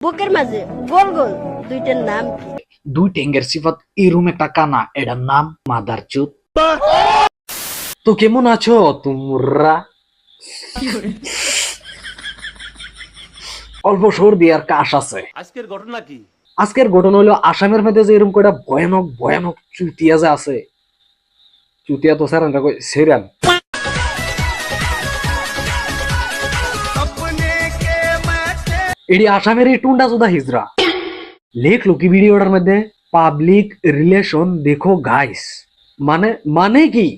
বুকের মাঝে গোল গোল দুইটার নাম কি? দুই টেঙ্গের সিফাত এরম একটা কানা এটার নাম মাদার চুত তো কেমন আছো তোমরা? অল্প সর্দি আর কাশ আছে। আজকের ঘটনা কি? আজকের ঘটনা হলো আসামের মধ্যে যে এরকম কয়টা ভয়ানক ভয়ানক চুতিয়া যে আছে। চুতিয়া তো স্যার কই সেরান। এটি আসামের এই টুন্ডা সুদা হিজরা লেখলো কি ভিডিওটার মধ্যে? পাবলিক রিলেশন দেখো গাইস মানে মানে কি?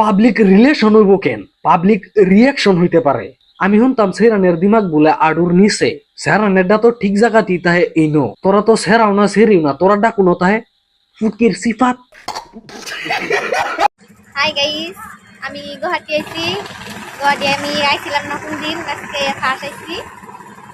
পাবলিক রিলেশন হইব কেন? পাবলিক রিয়াকশন হইতে পারে। আমি শুনতাম, সেরানের দিমাগ বলে আডুর নিচে। সেরানেরটা তো ঠিক জায়গাতেই তাহে ইনো তোরা তো সেরাও না, সেরিও না। তোরা ডাকুনো তাহে ফুকির সিফাত। হাই গাইস আমি গুয়াহাটি আইছি। গুয়াহাটি আমি আইছিলাম নতুন দিন, আজকে ফার্স্ট আইছি।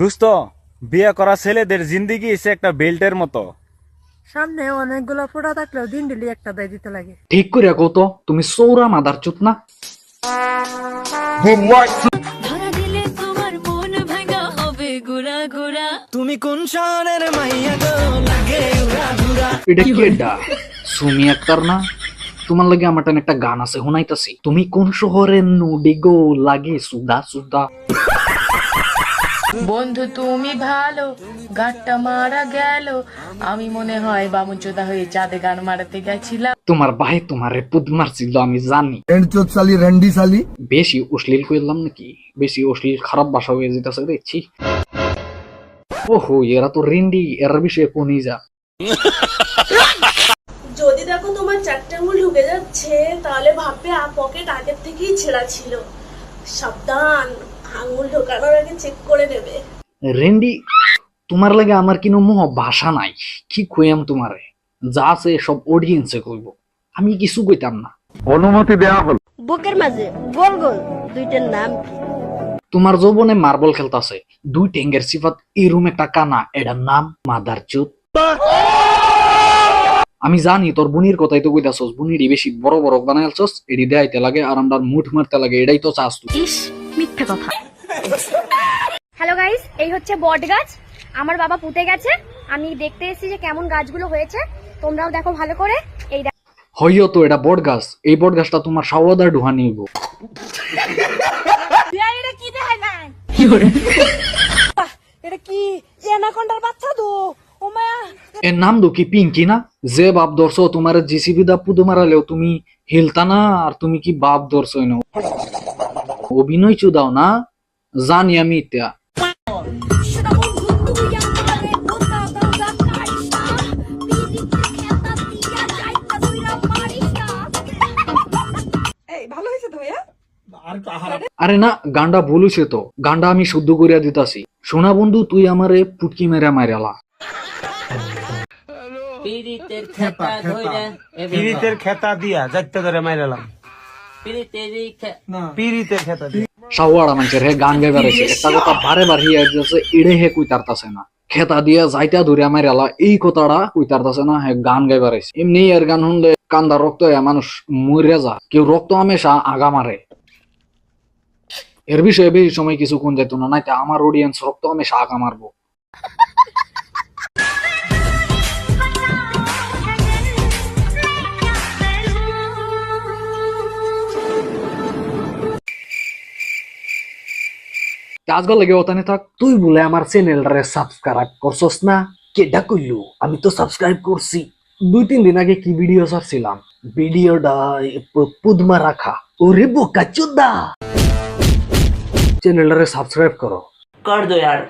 দোস্ত বিয়ে করা ছেলেদের জিন্দিগি সে একটা বেল্টের মতো। সামনে অনেকগুলো ফোটা থাকলেও দিন দিলি একটা দেয় দিতে লাগে। ঠিক করে কত তুমি সৌরা মাদার চুত না? ধরা দিলে তোমার মন ভাঙা হবে গুড়া গুড়া। তুমি কোন শহরের মাইয়া গো লাগে উড়া ঘুরা এটা কি এটা সুমি আক্তার না? তোমার লাগে আমার টাইম একটা গান আছে শোনাইতাছি। তুমি কোন শহরে নদী গো লাগে? সুদা সুদা। বন্ধু তুমি ভালো গাটটা মারা গেল। আমি মনে হয় বামুচোদা হয়ে চাঁদে গান মারাতে গেছিলাম। তোমার ভাই তোমারে পুদ মারছিল আমি জানি। সালি রেন্ডি সালি। বেশি অশ্লীল হইলাম নাকি? বেশি অশ্লীল খারাপ ভাষা হয়ে যেতেছে দেখছি ওহো এরা তো রেন্ডি এরা বিষয়ে কোনই যা যদি দেখো তোমার চারটে আঙুল ঢুকে যাচ্ছে তাহলে ভাববে আ পকেট আগের থেকেই ছেঁড়া ছিল। সাবধান আঙুল ঢোকানোর আগে চেক করে নেবে। রেন্ডি তোমার লাগে আমার কিনো মোহ ভাষা নাই। কি কইয়াম তোমারে? যা আছে সব অডিয়েন্সে কইব। আমি কিছু কইতাম না। অনুমতি দেয়া হল। বুকের মাঝে গোল গোল দুইটার নাম কি? তোমার যৌবনে মার্বল খেলতাছে। দুই টেঙ্গের সিফাত এরম একটা কানা এটার নাম মাদার চুত আমি জানি তোর বুনির কথাই তো কইতাছস বুনিরই বেশি বড় বড় বানাইলছস এডি দেখাইতে লাগে আর আমরা মুঠ মারতে লাগে এটাই তো চাস তুই। ইস মিথ্যে কথা। হ্যালো গাইস এই হচ্ছে বট গাছ। আমার বাবা পুঁতে গেছে। আমি দেখতে এসেছি যে কেমন গাছগুলো হয়েছে। তোমরাও দেখো ভালো করে। এই হইও তো এটা বট গাছ। এই বট গাছটা তোমার সাওয়াদা ডুহা নিব এটা কি এনাকন্ডার বাচ্চা তো ও মায়া এর নাম দো কি? পিঙ্কি না? যে বাপ ধরছো তোমার জিসিবি দা পুদো মারালেও তুমি হিলতা না আর তুমি কি বাপ ধরছো না অভিনয় চুদাও না জানি আমি ইত্যা। এই ভালো হয়েছে তো ভাইয়া? আরে না গান্ডা বলিছে তো। গান্ডা আমি শুদ্ধ করিয়া দিতাছি। সোনা বন্ধু তুই আমারে পুটকি মেরা মারালা পিরিতের খেতা দিয়া যাইতে ধরে মাইরালাম। পিরিতের খেতা দিয়া। সাওয়াড়া মানুষের হে গান গাইবার আছে। একটা কথা বারে বার হিয়া যাচ্ছে এড়ে হে কই তারতাছে না। খেতা দিয়া এই কথাটা কই তারতাছে না হে গান গাইবার আছে। এমনি এর গান শুনলে কান্দা রক্ত হয় মানুষ মরে যা কেউ রক্ত হামেশা আগা মারে। এর বিষয়ে বেশি সময় কিছু কোন যেত না নাইতে আমার অডিয়েন্স রক্ত হামেশা আগা মারবো। আজকাল লাগে ওখানে থাক, তুই বলে আমার চ্যানেলটারে সাবস্ক্রাইব করছস না? কেডা কইলু? আমি তো সাবস্ক্রাইব করছি। দুই তিন দিন আগে কি ভিডিও ছাড়ছিলাম? ভিডিওটা পুদমা রাখা। ওরে বোকা চোদা! চ্যানেলটারে সাবস্ক্রাইব করো। কর দো यार